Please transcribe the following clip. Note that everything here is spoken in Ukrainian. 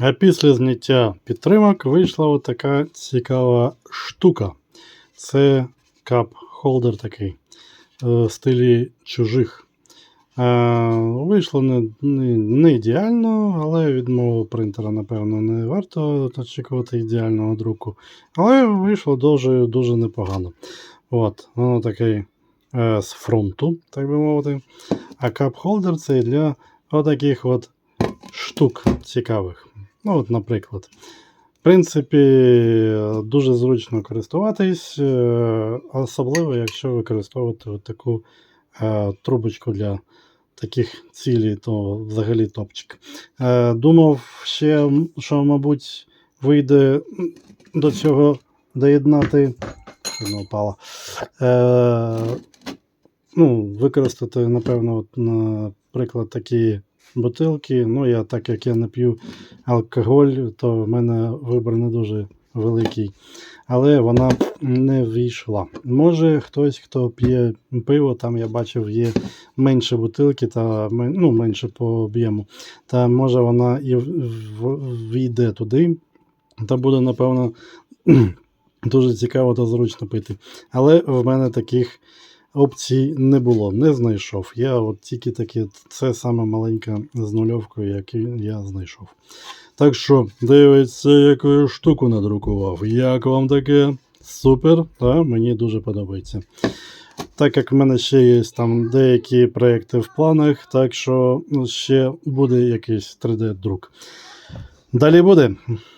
А після зняття підтримок вийшла отака цікава штука. Це кап-холдер такий е, в стилі чужих. Е, Вийшло не, не, не ідеально, але від мого принтера, напевно, не варто очікувати ідеального друку. Але вийшло дуже, дуже непогано. От, воно такий е, з фронту, так би мовити. А кап-холдер це для отаких от штук цікавих. Ну, от, наприклад. В принципі, дуже зручно користуватись, е, особливо, якщо використовувати от таку е, трубочку для таких цілей, то взагалі топчик. Е, думав ще, що, мабуть, вийде до цього доєднати. Впало. Е, ну, використати, напевно, от, наприклад, такі бутилки. Ну, я, так як я не п'ю алкоголь, то в мене вибір не дуже великий. Але вона не війшла. Може, хтось, хто п'є пиво, там я бачив, є менше бутилки, та ну, менше по об'єму. Та може вона і війде туди, та буде, напевно, дуже цікаво та зручно пити. Але в мене таких опцій не було, не знайшов. Я от тільки таки, це саме маленька з нульовкою, яку я знайшов. Так що, дивіться, яку штуку надрукував. Як вам таке? Супер, та мені дуже подобається. Так як в мене ще є там деякі проекти в планах, так що ще буде якийсь 3D-друк. Далі буде.